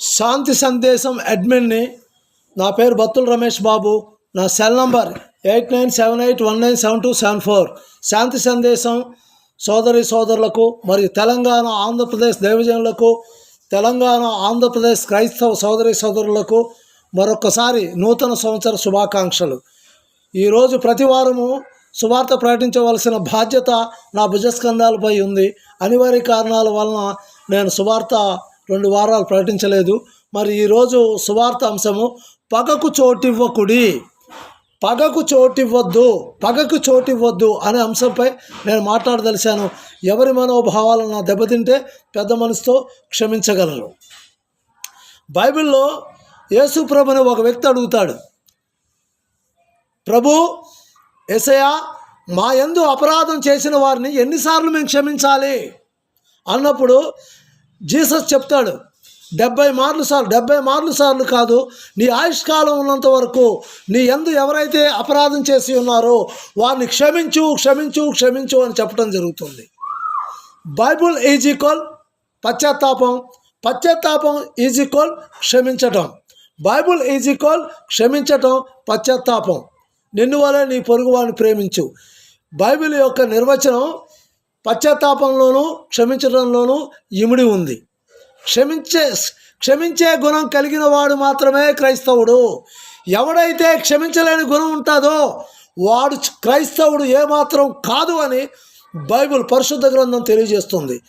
శాంతి సందేశం అడ్మిన్ని. నా పేరు బత్తుల రమేష్ బాబు. నా cell number eight nine seven eight one nine seven two seven four. శాంతి సందేశం సోదరి సోదరులకు మరియు తెలంగాణ ఆంధ్రప్రదేశ్ దైవజనులకు తెలంగాణ ఆంధ్రప్రదేశ్ క్రైస్తవ సోదరి సోదరులకు మరొకసారి నూతన సంవత్సర శుభాకాంక్షలు. ఈరోజు ప్రతి వారము సువార్త ప్రకటించవలసిన బాధ్యత నా భుజస్కంధాలపై ఉంది. అనివార్య కారణాల వలన నేను సువార్త రెండు వారాలు ప్రకటించలేదు. మరి ఈరోజు సువార్త అంశము పగకు చోటివ్వకుడి పగకు చోటివ్వద్దు పగకు చోటివ్వద్దు అనే అంశంపై నేను మాట్లాడదలిశాను ఎవరి మనోభావాలను నా దెబ్బతింటే పెద్ద మనసుతో క్షమించగలరు. బైబిల్లో యేసు ప్రభుని ఒక వ్యక్తి అడుగుతాడు ప్రభు ఎసయా మా యందు అపరాధం చేసిన వారిని ఎన్నిసార్లు మేము క్షమించాలి? అన్నప్పుడు జీసస్ చెప్తాడు డెబ్బై మార్లు సార్లు డెబ్బై మార్లు సార్లు కాదు నీ ఆయుష్కాలం ఉన్నంత వరకు నీ ఎందు ఎవరైతే అపరాధం చేసి ఉన్నారో వారిని క్షమించు క్షమించు క్షమించు అని చెప్పడం జరుగుతుంది. బైబుల్ ఈజ్ ఈక్వల్ పశ్చాత్తాపం పశ్చాత్తాపం ఈజ్ ఈక్వల్ క్షమించటం. బైబుల్ ఈజ్ ఈక్వల్ క్షమించటం పశ్చాత్తాపం. నిన్ను వలె నీ పొరుగువాడిని ప్రేమించు. బైబిల్ యొక్క నిర్వచనం పశ్చాత్తాపంలోనూ క్షమించడంలోనూ ఇమిడి ఉంది. క్షమించే క్షమించే గుణం కలిగిన వాడు మాత్రమే క్రైస్తవుడు. ఎవడైతే క్షమించలేని గుణం ఉంటుందో వాడు క్రైస్తవుడు ఏమాత్రం కాదు అని బైబిల్ పరిశుద్ధ గ్రంథం తెలియజేస్తుంది.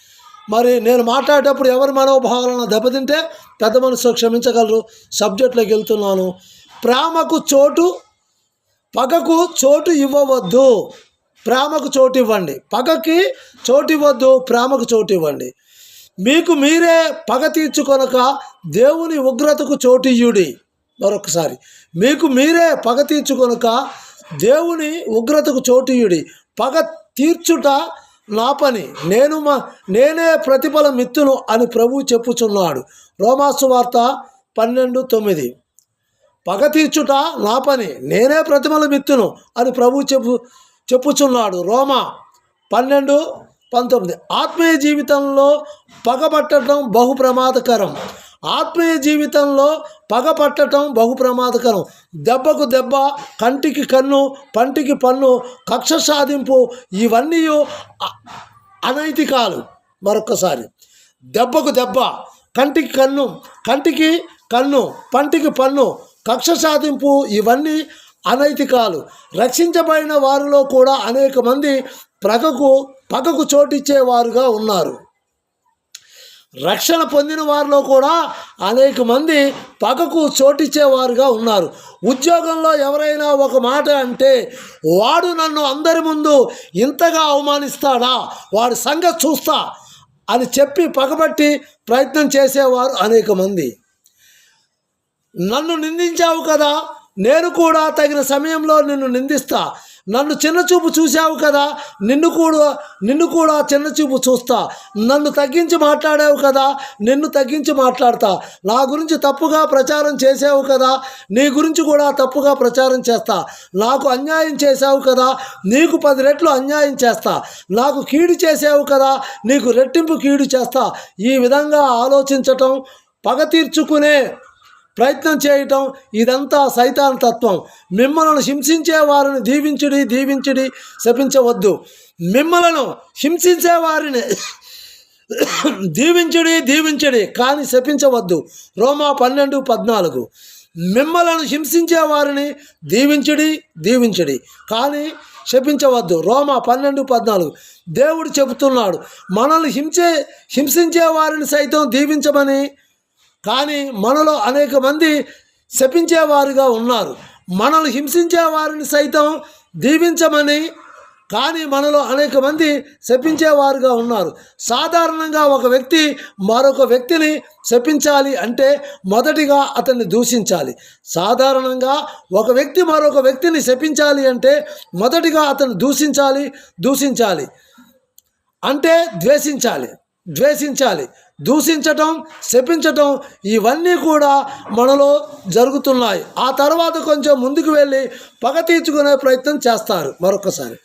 మరి నేను మాట్లాడేటప్పుడు ఎవరి మనోభావాలను దెబ్బతింటే పెద్ద మనసు క్షమించగలరు? సబ్జెక్ట్లోకి వెళ్తున్నాను. ప్రేమకు చోటు పగకు చోటు ఇవ్వవద్దు. ప్రేమకు చోటు ఇవ్వండి. పగకి చోటు ఇవ్వద్దు ప్రేమకు చోటు ఇవ్వండి. మీకు మీరే పగ తీర్చుకొనక దేవుని ఉగ్రతకు చోటియుడి మరొకసారి. మీకు మీరే పగ తీర్చుకొనక దేవుని ఉగ్రతకు చోటియుడి పగ తీర్చుట నా పని. నేను మా నేనే ప్రతిఫల మిత్తును అని ప్రభు చెప్పుచున్నాడు. రోమాసు వార్త పన్నెండు తొమ్మిది. పగ తీర్చుట నా పని. నేనే ప్రతిఫల మిత్తును అని ప్రభు చెప్పు చెప్పుచున్నాడు. రోమా పన్నెండు పంతొమ్మిది. ఆత్మీయ జీవితంలో పగబట్టడం బహు ప్రమాదకరం ఆత్మీయ జీవితంలో పగ పట్టడం బహు ప్రమాదకరం దెబ్బకు దెబ్బ కంటికి కన్ను పంటికి పన్ను కక్ష సాధింపు ఇవన్నీ అనైతికాలు. మరొకసారి దెబ్బకు దెబ్బ కంటికి కన్ను కంటికి కన్ను పంటికి పన్ను కక్ష సాధింపు ఇవన్నీ అనైతికాలు. రక్షించబడిన వారిలో కూడా అనేక మంది పగకు పగకు చోటిచ్చేవారుగా ఉన్నారు. రక్షణ పొందిన వారిలో కూడా అనేక మంది పగకు చోటిచ్చేవారుగా ఉన్నారు. ఉద్యోగంలో ఎవరైనా ఒక మాట అంటే వాడు నన్ను అందరి ముందు ఇంతగా అవమానిస్తాడా? వాడు సంగతి చూస్తా అని చెప్పి పగబట్టి ప్రయత్నం చేసేవారు అనేక మంది. నన్ను నిందించావు కదా? నేను కూడా తగిన సమయంలో నిన్ను నిందిస్తా. నన్ను చిన్నచూపు చూశావు కదా? నిన్ను కూడా నిన్ను కూడా చిన్నచూపు చూస్తా. నన్ను తగ్గించి మాట్లాడావు కదా? నిన్ను తగ్గించి మాట్లాడతా. నా గురించి తప్పుగా ప్రచారం చేసావు కదా? నీ గురించి కూడా తప్పుగా ప్రచారం చేస్తా. నాకు అన్యాయం చేశావు కదా? నీకు పది రెట్లు అన్యాయం చేస్తా. నాకు కీడు చేసావు కదా? నీకు రెట్టింపు కీడు చేస్తా. ఈ విధంగా ఆలోచించటం పగ తీర్చుకునే ప్రయత్నం చేయటం ఇదంతా సైతాన్ తత్వం. మిమ్మలను హింసించే వారిని దీవించుడి దీవించుడి శపించవద్దు. మిమ్మలను హింసించే వారిని దీవించుడి దీవించుడి కానీ శపించవద్దు. రోమా పన్నెండు పద్నాలుగు. మిమ్మలను హింసించే వారిని దీవించుడి దీవించుడి కానీ శపించవద్దు. రోమా పన్నెండు పద్నాలుగు. దేవుడు చెబుతున్నాడు మనల్ని హింసే హింసించే వారిని సైతం దీవించమని కానీ మనలో అనేక మంది శపించేవారుగా ఉన్నారు. మనల్ని హింసించే వారిని సైతం దీవించమని కానీ మనలో అనేక మంది శపించేవారుగా ఉన్నారు. సాధారణంగా ఒక వ్యక్తి మరొక వ్యక్తిని శపించాలి అంటే మొదటిగా అతన్ని దూషించాలి. సాధారణంగా ఒక వ్యక్తి మరొక వ్యక్తిని శపించాలి అంటే మొదటిగా అతను దూషించాలి దూషించాలి అంటే ద్వేషించాలి ద్వేషించాలి. దూషించటం శపించటం ఇవన్నీ కూడా మనలో జరుగుతున్నాయి. ఆ తర్వాత కొంచెం ముందుకు వెళ్ళి పగ తీర్చుకునే ప్రయత్నం చేస్తారు మరొకసారి.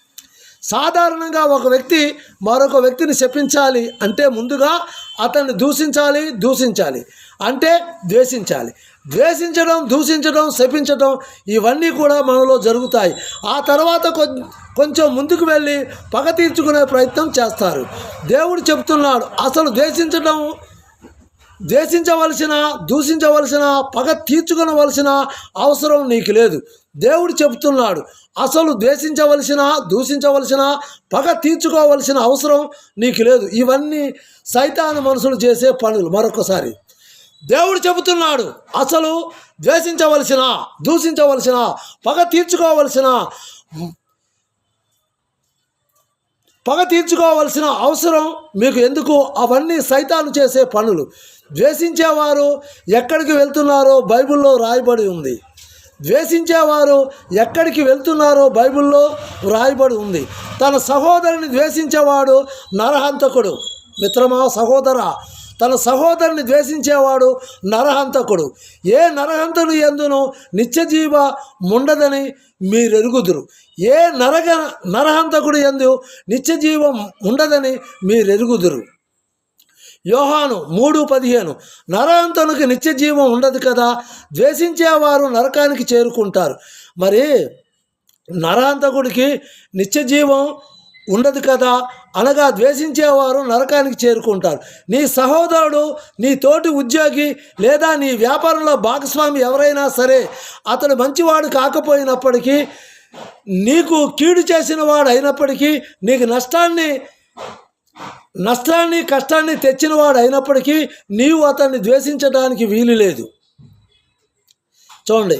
సాధారణంగా ఒక వ్యక్తి మరొక వ్యక్తిని శపించాలి అంటే ముందుగా అతన్ని దూషించాలి దూషించాలి. అంటే ద్వేషించాలి. ద్వేషించడం దూషించడం శపించడం ఇవన్నీ కూడా మనలో జరుగుతాయి. ఆ తర్వాత కొంచెం ముందుకు వెళ్ళి పగ తీర్చుకునే ప్రయత్నం చేస్తారు. దేవుడు చెప్తున్నాడు అసలు ద్వేషించడం ద్వేషించవలసిన దూషించవలసిన పగ తీర్చుకునవలసిన అవసరం నీకు లేదు. దేవుడు చెబుతున్నాడు అసలు ద్వేషించవలసిన దూషించవలసిన పగ తీర్చుకోవలసిన అవసరం నీకు లేదు. ఇవన్నీ సైతాను మనుషులు చేసే పనులు. మరొకసారి. దేవుడు చెబుతున్నాడు అసలు ద్వేషించవలసిన దూషించవలసిన పగ తీర్చుకోవలసిన పగ తీర్చుకోవలసిన అవసరం మీకు ఎందుకు? అవన్నీ సైతాను చేసే పనులు. ద్వేషించేవారు ఎక్కడికి వెళ్తున్నారో బైబిల్లో రాయబడి ఉంది. ద్వేషించేవారు ఎక్కడికి వెళ్తున్నారో బైబిల్లో రాయబడి ఉంది. తన సహోదరుని ద్వేషించేవాడు నరహంతకుడు. మిత్రమా సహోదర తన సహోదరుని ద్వేషించేవాడు నరహంతకుడు. ఏ నరహంతుడు ఎందును నిత్యజీవ ఉండదని మీరెరుగుదురు. ఏ నరగ నరహంతకుడు ఎందు నిత్యజీవం ఉండదని మీరెరుగుదురు. యోహాను మూడు పదిహేను. నరహంతనుకి నిత్యజీవం ఉండదు కదా? ద్వేషించేవారు నరకానికి చేరుకుంటారు. మరి నరహంతకుడికి నిత్యజీవం ఉండదు కదా? అనగా ద్వేషించేవారు నరకానికి చేరుకుంటారు. నీ సహోదరుడు నీ తోటి ఉద్యోగి లేదా నీ వ్యాపారంలో భాగస్వామి ఎవరైనా సరే అతడు మంచివాడు కాకపోయినప్పటికీ నీకు కీడు చేసిన వాడు అయినప్పటికీ నీకు నష్టాన్ని నష్టాన్ని కష్టాన్ని తెచ్చినవాడు అయినప్పటికీ నీవు అతన్ని ద్వేషించడానికి వీలు లేదు. చూడండి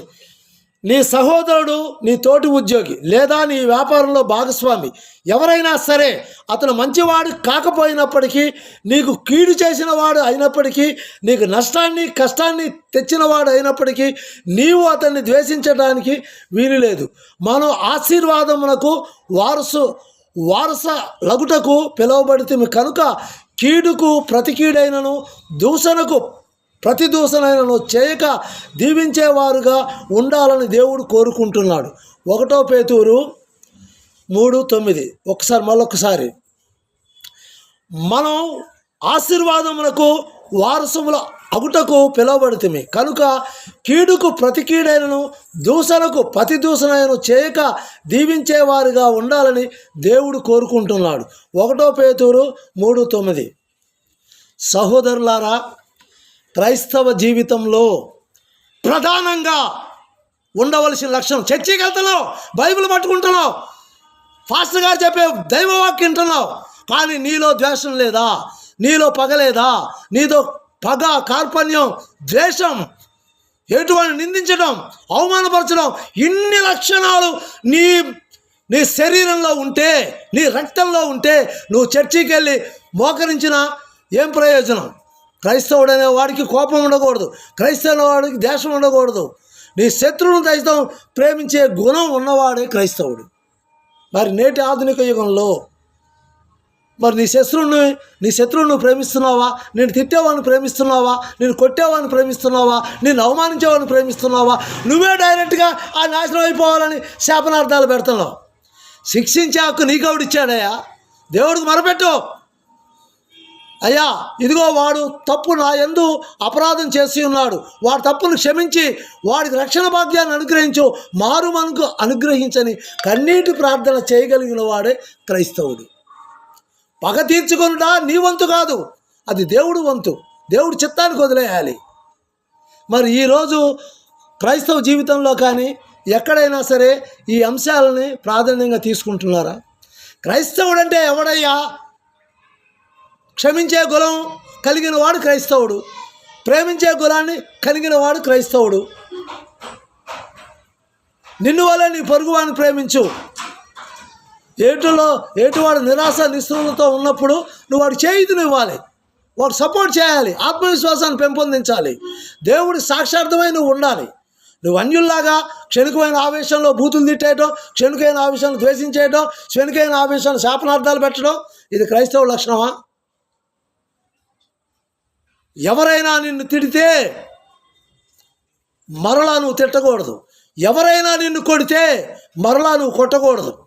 నీ సహోదరుడు నీ తోటి ఉద్యోగి లేదా నీ వ్యాపారంలో భాగస్వామి ఎవరైనా సరే అతను మంచివాడు కాకపోయినప్పటికీ నీకు కీడు చేసిన వాడు అయినప్పటికీ నీకు నష్టాన్ని కష్టాన్ని తెచ్చిన వాడు అయినప్పటికీ నీవు అతన్ని ద్వేషించడానికి వీలు లేదు. మనం ఆశీర్వాదమునకు వారసు వారస లగుటకు పిలువబడితే కనుక కీడుకు ప్రతి కీడైనను దూషణకు ప్రతి దూషణైనను చేయక దీవించేవారుగా ఉండాలని దేవుడు కోరుకుంటున్నాడు. ఒకటో పేతూరు మూడు తొమ్మిది. ఒకసారి మళ్ళొకసారి మనం ఆశీర్వాదములకు వారసముల అగుటకు పిలవబడితే కనుక కీడుకు ప్రతి కీడైనను దూషణకు ప్రతి దూషణను చేయక దీవించేవారుగా ఉండాలని దేవుడు కోరుకుంటున్నాడు. ఒకటో పేతూరు మూడు తొమ్మిది. సహోదరులారా క్రైస్తవ జీవితంలో ప్రధానంగా ఉండవలసిన లక్షణం. చర్చికి వెళ్తున్నావు బైబిల్ పట్టుకుంటున్నావు ఫాస్టర్ గారు చెప్పే దైవవాక్యం వింటున్నావు. కానీ నీలో ద్వేషం లేదా? నీలో పగ లేదా? నీతో పగ కార్పణ్యం ద్వేషం ఎటువంటి నిందించడం అవమానపరచడం ఇన్ని లక్షణాలు నీ నీ శరీరంలో ఉంటే నీ రక్తంలో ఉంటే నువ్వు చర్చికి వెళ్ళి మోకరించిన ఏం ప్రయోజనం? క్రైస్తవుడనే వాడికి కోపం ఉండకూడదు. క్రైస్తవుల వాడికి దేశం ఉండకూడదు. నీ శత్రువును క్రైస్తవం ప్రేమించే గుణం ఉన్నవాడే క్రైస్తవుడు. మరి నేటి ఆధునిక యుగంలో మరి నీ శత్రువుని నీ శత్రువును ప్రేమిస్తున్నావా? నేను తిట్టేవాడిని ప్రేమిస్తున్నావా? నేను కొట్టేవాడిని ప్రేమిస్తున్నావా? నేను అవమానించేవాడిని ప్రేమిస్తున్నావా? నువ్వే డైరెక్ట్గా ఆ నాశనం అయిపోవాలని శాపనార్థాలు పెడుతున్నావు. శిక్షించే హక్కు నీకెవడు దేవుడికి మరపెట్టు. అయ్యా ఇదిగో వాడు తప్పు నా ఎందు అపరాధం చేసి ఉన్నాడు. వాడు తప్పును క్షమించి వాడికి రక్షణ భాగ్యాన్ని అనుగ్రహించు మారు మనకు అనుగ్రహించని కన్నీటి ప్రార్థన చేయగలిగిన వాడే క్రైస్తవుడు. పగ తీర్చుకొనుట నీ వంతు కాదు. అది దేవుడు వంతు. దేవుడి చిత్తానికి వదిలేయాలి. మరి ఈరోజు క్రైస్తవ జీవితంలో కానీ ఎక్కడైనా సరే ఈ అంశాలని ప్రాధాన్యంగా తీసుకుంటున్నారా? క్రైస్తవుడు అంటే ఎవడయ్యా? క్షమించే గుణం కలిగిన వాడు క్రైస్తవుడు. ప్రేమించే గులాన్ని కలిగిన వాడు క్రైస్తవుడు. నిన్ను వల్ల నీ పొరుగువాడిని ప్రేమించు. ఏటులో ఏటువాడు నిరాశ నిస్సృలతో ఉన్నప్పుడు నువ్వు వాడు చేయుదును ఇవ్వాలి వాడు సపోర్ట్ చేయాలి ఆత్మవిశ్వాసాన్ని పెంపొందించాలి. దేవుడి సాక్షార్థమై నువ్వు ఉండాలి. నువ్వు అన్యుల్లాగా క్షణికమైన ఆవేశంలో బూతులు తిట్టేయటం క్షణికైన ఆవేశాన్ని ద్వేషించేయటం క్షణికైన ఆవేశాన్ని శాపనార్థాలు పెట్టడం ఇది క్రైస్తవ లక్షణమా? ఎవరైనా నిన్ను తిడితే మరలా నువ్వు తిట్టకూడదు. ఎవరైనా నిన్ను కొడితే మరలా నువ్వు కొట్టకూడదు.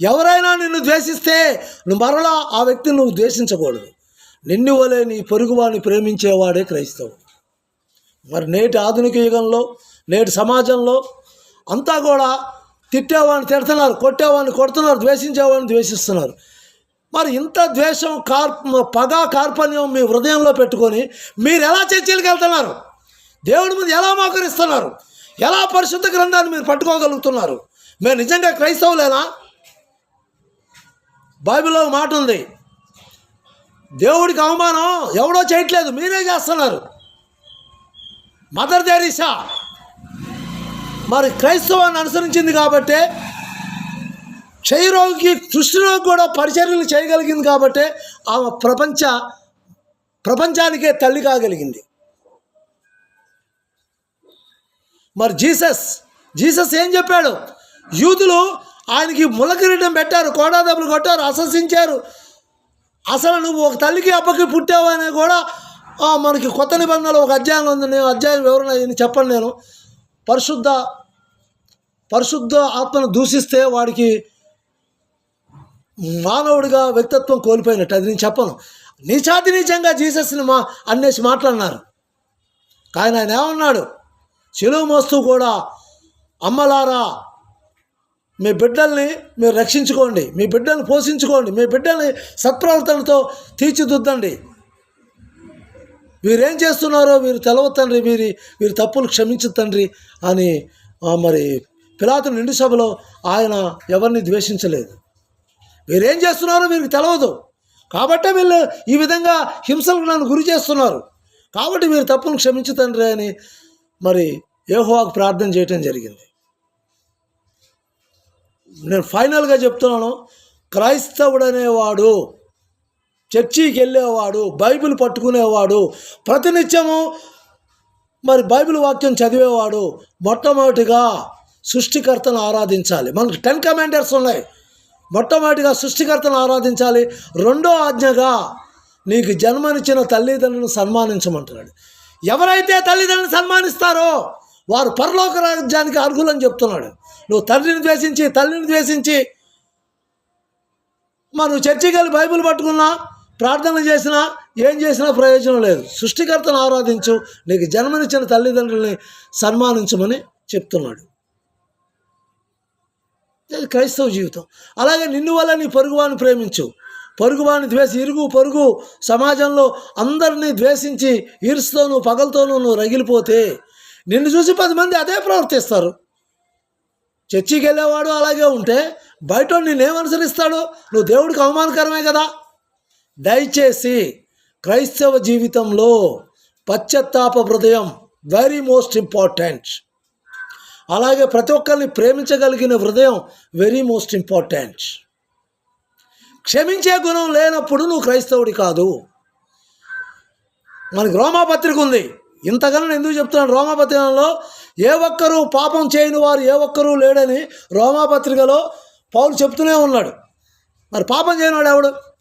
ఎవరైనా నిన్ను ద్వేషిస్తే నువ్వు మరలా ఆ వ్యక్తిని నువ్వు ద్వేషించకూడదు. నిన్ను వలే నీ పొరుగువాడిని ప్రేమించేవాడే క్రైస్తవుడు. మరి నేటి ఆధునిక యుగంలో నేటి సమాజంలో అంతా కూడా తిట్టేవాడిని తిడుతున్నారు కొట్టేవాడిని కొడుతున్నారు ద్వేషించేవాడిని ద్వేషిస్తున్నారు. మరి ఇంత ద్వేషం కార్ పగ కార్పణ్యం మీ హృదయంలో పెట్టుకొని మీరు ఎలా చర్చలకు వెళ్తున్నారు? దేవుడి ముందు ఎలా మోకరిస్తున్నారు? ఎలా పరిశుద్ధ గ్రంథాన్ని మీరు పట్టుకోగలుగుతున్నారు? మేము నిజంగా క్రైస్తవులేనా? బైబిల్లో మాట ఉంది. దేవుడికి అవమానం ఎవడో చేయట్లేదు మీరే చేస్తున్నారు. Mother Teresa. మరి క్రైస్తవాన్ని అనుసరించింది కాబట్టే క్షయరోగి సృష్టిలో కూడా పరిచర్యలు చేయగలిగింది కాబట్టి ఆమె ప్రపంచ ప్రపంచానికే తల్లి కాగలిగింది. మరి జీసస్ జీసస్ ఏం చెప్పాడు? యూదులు ఆయనకి ములకిరీటం పెట్టారు కోడాదెబ్బలు కొట్టారు అసహించారు అసలు నువ్వు ఒక తల్లికి అబ్బకి అని కూడా మనకి కొత్త నిబంధనలు ఒక అధ్యాయం ఉంది. నేను అధ్యాయం వివరణ ఇది చెప్పండి నేను. పరిశుద్ధ పరిశుద్ధ ఆత్మను దూషిస్తే వాడికి మానవుడిగా వ్యక్తిత్వం కోల్పోయినట్టు. అది నేను చెప్పను. నీచాతి నిజంగా జీసస్ని మా అన్నేసి మాట్లాడినారు. కానీ ఆయన ఏమన్నాడు? చెలువు మోస్తూ కూడా అమ్మలారా మీ బిడ్డల్ని మీరు రక్షించుకోండి మీ బిడ్డల్ని పోషించుకోండి మీ బిడ్డల్ని సత్ప్రవర్తనతో తీర్చిదిద్దండి. వీరేం చేస్తున్నారో వీరు తెలవ తండ్రి వీరి వీరి తప్పులు క్షమించు తండ్రి అని మరి పిలాతు నిండు సభలో ఆయన ఎవరిని ద్వేషించలేదు. వీరేం చేస్తున్నారో వీరికి తెలవదు. కాబట్టే వీళ్ళు ఈ విధంగా హింసలకు నన్ను గురి చేస్తున్నారు. కాబట్టి మీరు తప్పును క్షమించు తండ్రి అని మరి ఏహోవాకు ప్రార్థన చేయటం జరిగింది. నేను ఫైనల్గా చెప్తున్నాను క్రైస్తవుడు అనేవాడు చర్చికి వెళ్ళేవాడు బైబిల్ పట్టుకునేవాడు ప్రతినిత్యము మరి బైబిల్ వాక్యం చదివేవాడు మొట్టమొదటిగా సృష్టికర్తను ఆరాధించాలి. మనకు టెన్ కమాండర్స్ ఉన్నాయి. మొట్టమొదటిగా సృష్టికర్తను ఆరాధించాలి. రెండో ఆజ్ఞగా నీకు జన్మనిచ్చిన తల్లిదండ్రులను సన్మానించమంటున్నాడు. ఎవరైతే తల్లిదండ్రులను సన్మానిస్తారో వారు పరలోక రాజ్యానికి అర్హులని చెప్తున్నాడు. నువ్వు తండ్రిని ద్వేషించి తల్లిని ద్వేషించి మరి నువ్వు చర్చికి వెళ్ళి బైబిల్ పట్టుకున్నా ప్రార్థన చేసినా ఏం చేసినా ప్రయోజనం లేదు. సృష్టికర్తను ఆరాధించు నీకు జన్మనిచ్చిన తల్లిదండ్రుల్ని సన్మానించమని చెప్తున్నాడు. క్రైస్తవ జీవితం. అలాగే నిన్ను వల్ల నీ పొరుగువాని ప్రేమించు. పొరుగువాని ద్వేషి ఇరుగు పొరుగు సమాజంలో అందరినీ ద్వేషించి ఈర్స్తోనూ పగలతోనూ నువ్వు రగిలిపోతే నిన్ను చూసి పది మంది అదే ప్రవర్తిస్తారు. చర్చికి వెళ్ళేవాడు అలాగే ఉంటే బయట నిన్నేమనుసరిస్తాడు? నువ్వు దేవుడికి అవమానకరమే కదా? దయచేసి క్రైస్తవ జీవితంలో పశ్చత్తాప హృదయం వెరీ మోస్ట్ ఇంపార్టెంట్ అలాగే ప్రతి ఒక్కరిని ప్రేమించగలిగిన హృదయం వెరీ మోస్ట్ ఇంపార్టెంట్. క్షమించే గుణం లేనప్పుడు నువ్వు క్రైస్తవుడి కాదు. మనకి రోమాపత్రిక ఉంది. ఇంతకన్నా నేను ఎందుకు చెప్తున్నాను? రోమాపత్రికలో ఏ ఒక్కరూ పాపం చేయని వారు ఏ ఒక్కరూ లేడని రోమాపత్రికలో పౌలు చెప్తూనే ఉన్నాడు. మరి పాపం చేయనివాడు ఎవడు?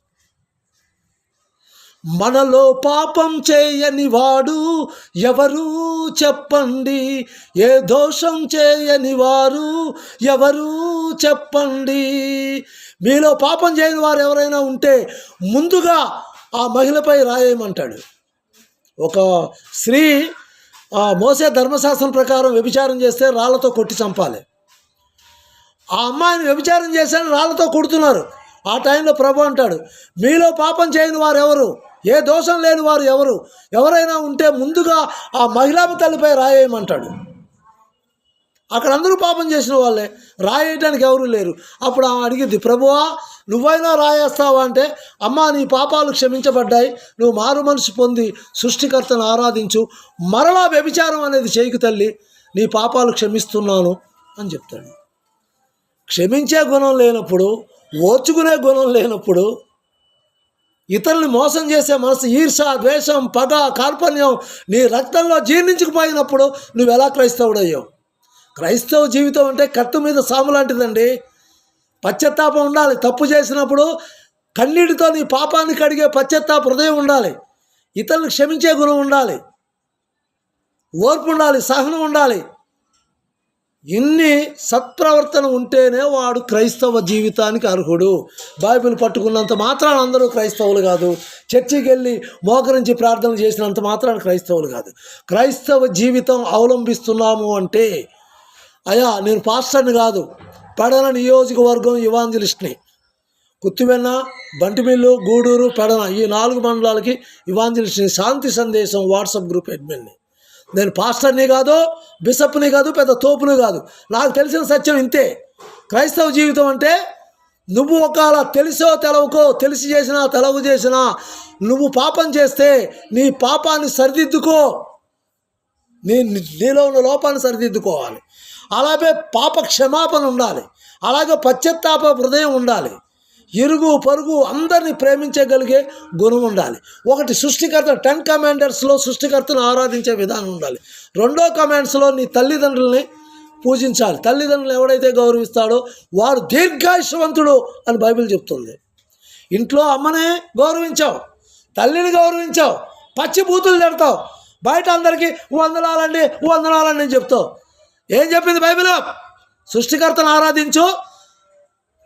మనలో పాపం చేయని వాడు ఎవరు చెప్పండి. ఏ దోషం చేయని వారు ఎవరు చెప్పండి. మీలో పాపం చేయని వారు ఎవరైనా ఉంటే ముందుగా ఆ మహిళపై రాయమంటాడు ఒక స్త్రీ ఆ, మోసే ధర్మశాస్త్రం ప్రకారం వ్యభిచారం చేస్తే రాళ్ళతో కొట్టి చంపాలి. ఆ అమ్మాయిని వ్యభిచారం చేశాను రాళ్ళతో కొడుతున్నారు. ఆ టైంలో ప్రభు అంటాడు మీలో పాపం చేయని వారు ఎవరు? ఏ దోషం లేని వారు ఎవరు? ఎవరైనా ఉంటే ముందుగా ఆ మహిళా తల్లిపై రాయేయమంటాడు అక్కడ అందరూ పాపం చేసిన వాళ్ళే. రాయేయటానికి ఎవరు లేరు. అప్పుడు ఆమె అడిగింది ప్రభువా నువ్వైనా రాయేస్తావా అంటే అమ్మా నీ పాపాలు క్షమించబడ్డాయి. నువ్వు మారు మనసు పొంది సృష్టికర్తను ఆరాధించు. మరలా వ్యభిచారం అనేది చేయకు తల్లి. నీ పాపాలు క్షమిస్తున్నాను. అని చెప్తాడు. క్షమించే గుణం లేనప్పుడు ఓర్చుకునే గుణం లేనప్పుడు ఇతరుల్ని మోసం చేసే మనసు ఈర్ష ద్వేషం పగ కార్పణ్యం నీ రక్తంలో జీర్ణించుకుపోయినప్పుడు నువ్వు ఎలా క్రైస్తవుడయ్యావు? క్రైస్తవ జీవితం అంటే కట్టు మీద సాము లాంటిదండి. పశ్చత్తాపం ఉండాలి. తప్పు చేసినప్పుడు కన్నీటితో నీ పాపాన్ని కడిగే పశ్చత్తాప హృదయం ఉండాలి. ఇతరులను క్షమించే గుణం ఉండాలి. ఓర్పు ఉండాలి. సహనం ఉండాలి. ఇన్ని సత్ప్రవర్తన ఉంటేనే వాడు క్రైస్తవ జీవితానికి అర్హుడు. బైబిల్ పట్టుకున్నంత మాత్రాన అందరూ క్రైస్తవులు కాదు. చర్చికి వెళ్ళి మోకరించి ప్రార్థన చేసినంత మాత్రాన క్రైస్తవులు కాదు. క్రైస్తవ జీవితం అవలంబిస్తున్నాము అంటే అయ్యా నేను పాస్టర్ని కాదు పడన నియోజకవర్గం ఇవాంజలిస్ట్ని. కుత్తివెన్న బంటిమిల్లు గూడూరు పెడన ఈ నాలుగు మండలాలకి ఇవాంజలిస్ట్ని. శాంతి సందేశం వాట్సాప్ గ్రూప్ అడ్మిన్ని. నేను పాస్టర్ని కాదు బిషప్ని కాదు పెద్ద తోపుని కాదు. నాకు తెలిసిన సత్యం ఇంతే. క్రైస్తవ జీవితం అంటే నువ్వు ఒకవేళ తెలిసో తెలవకో తెలిసి చేసినా తెలవు చేసినా నువ్వు పాపం చేస్తే నీ పాపాన్ని సరిదిద్దుకో. నీ నీలో ఉన్న లోపాన్ని సరిదిద్దుకోవాలి. అలాగే పాప క్షమాపణ ఉండాలి. అలాగే పశ్చాత్తాప హృదయం ఉండాలి. ఇరుగు పరుగు అందరినీ ప్రేమించగలిగే గుణం ఉండాలి. ఒకటి సృష్టికర్త టెన్ కమాండర్స్లో సృష్టికర్తను ఆరాధించే విధానం ఉండాలి. రెండో కమాండ్స్లో నీ తల్లిదండ్రుల్ని పూజించాలి. తల్లిదండ్రులు ఎవడైతే గౌరవిస్తాడో వాడు దీర్ఘాయుషవంతుడు అని బైబిల్ చెప్తుంది. ఇంట్లో అమ్మనే గౌరవించావు తల్లిని గౌరవించావు పచ్చి బూతులు తిడతావు బయట అందరికీ వందనాలండి వందనాలండి అని చెప్తావు. ఏం చెప్పింది బైబిల్? సృష్టికర్తను ఆరాధించు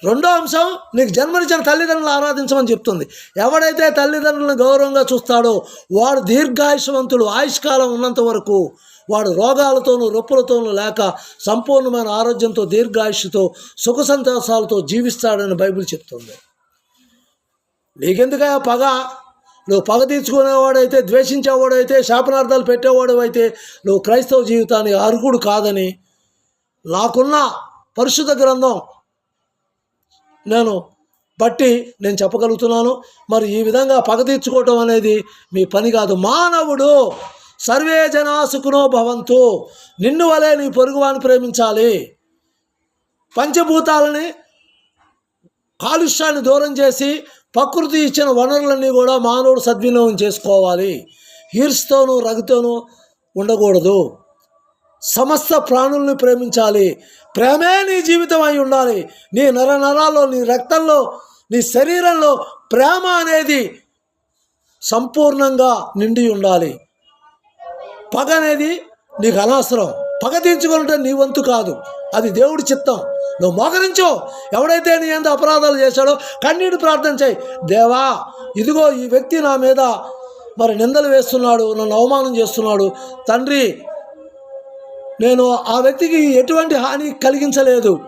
రెండో అంశం నీకు జన్మనిచ్చిన తల్లిదండ్రులను ఆరాధించమని చెప్తుంది. ఎవడైతే తల్లిదండ్రులను గౌరవంగా చూస్తాడో వాడు దీర్ఘాయుషవంతుడు ఆయుష్కాలం ఉన్నంత వరకు వాడు రోగాలతోనూ రొప్పులతోనూ లేక సంపూర్ణమైన ఆరోగ్యంతో దీర్ఘాయుష్తో సుఖ సంతోషాలతో జీవిస్తాడని బైబిల్ చెప్తుంది. నీకెందుక పగ? నువ్వు పగ తీర్చుకునేవాడైతే ద్వేషించేవాడైతే శాపనార్థాలు పెట్టేవాడు అయితే నువ్వు క్రైస్తవ జీవితానికి అర్హుడు కాదని నాకున్న పరిశుద్ధ గ్రంథం నేను బట్టి నేను చెప్పగలుగుతున్నాను. మరి ఈ విధంగా పగ తీర్చుకోవటం అనేది మీ పని కాదు. మానవుడు సర్వే జనాసుకునో భవంతు. నిన్ను వలె నీ పొరుగువాని ప్రేమించాలి. పంచభూతాలని కాలుష్యాన్ని దూరం చేసి ప్రకృతి ఇచ్చిన వనరులన్నీ కూడా మానవుడు సద్వినియోగం చేసుకోవాలి. హీర్స్తోనూ రగితోనూ ఉండకూడదు. సమస్త ప్రాణుల్ని ప్రేమించాలి. ప్రేమే నీ జీవితం అయి ఉండాలి. నీ నర నరాల్లో నీ రక్తంలో నీ శరీరంలో ప్రేమ అనేది సంపూర్ణంగా నిండి ఉండాలి. పగ అనేది నీకు అనవసరం. పగ తీర్చుకుంటే నీ వంతు కాదు. అది దేవుడి చిత్తం. నువ్వు మోకరించు ఎవడైతే నీ ఎంత అపరాధాలు చేశాడో కన్నీటి ప్రార్థన చేయి. దేవా ఇదిగో ఈ వ్యక్తి నా మీద మరి నిందలు వేస్తున్నాడు నన్ను అవమానం చేస్తున్నాడు. తండ్రి నేను ఆ వ్యక్తికి ఎటువంటి హాని కలిగించలేదు.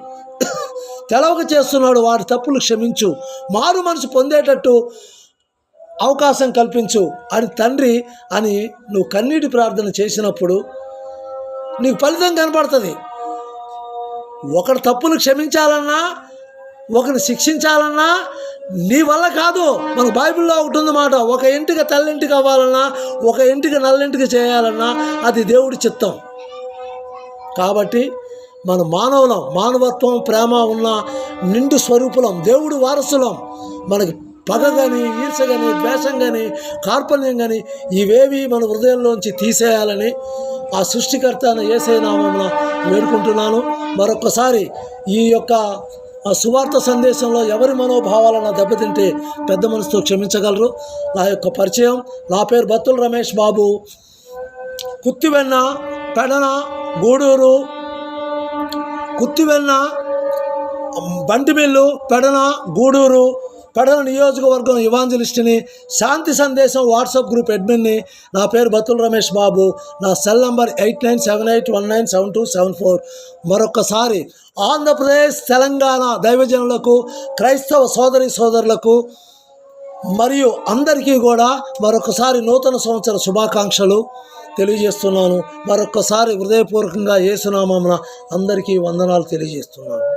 తెలవక చేస్తున్నాడు వారి తప్పులు క్షమించు. మారు మనసు పొందేటట్టు అవకాశం కల్పించు. అని తండ్రి అని నువ్వు కన్నీటి ప్రార్థన చేసినప్పుడు నీకు ఫలితం కనపడుతుంది. ఒకరి తప్పులు క్షమించాలన్నా ఒకరిని శిక్షించాలన్నా నీ వల్ల కాదు. మన బైబిల్లో ఒకటి ఉందన్నమాట. ఒక ఇంటికి తల్లింటికి అవ్వాలన్నా ఒక ఇంటికి నల్లింటికి చేయాలన్నా అది దేవుడి చిత్తం. కాబట్టి మన మానవులం మానవత్వం ప్రేమ ఉన్న నిండు స్వరూపులం దేవుడు వారసులం. మనకి పగ కానీ ఈర్ష కానీ ద్వేషం కానీ కార్పణ్యం కానీ ఇవేవి మన హృదయంలోంచి తీసేయాలని ఆ సృష్టికర్త అయిన ఏసై వేడుకుంటున్నాను. మరొకసారి ఈ యొక్క సువార్త సందేశంలో ఎవరి మనోభావాలను దెబ్బతింటే పెద్ద మనసుతో క్షమించగలరు. నా యొక్క పరిచయం నా పేరు బత్తుల రమేష్ బాబు. కుత్తివెన్న పెడన గూడూరు కుత్తివెన్న బంటిమిల్లు పెడన గూడూరు పెడన నియోజకవర్గం ఇవాంజలిస్ట్ని శాంతి సందేశం వాట్సాప్ గ్రూప్ అడ్మిన్ని నా పేరు బతుల రమేష్ బాబు. నా cell number eight nine seven eight one nine seven two seven four. మరొకసారి ఆంధ్రప్రదేశ్ తెలంగాణ దైవజనులకు క్రైస్తవ సోదరి సోదరులకు మరియు అందరికీ కూడా మరొకసారి నూతన సంవత్సర శుభాకాంక్షలు. తెలియజేస్తున్నాను. మరొకసారి హృదయపూర్వకంగా ఏసునామామున అందరికీ వందనాలు తెలియజేస్తున్నాను.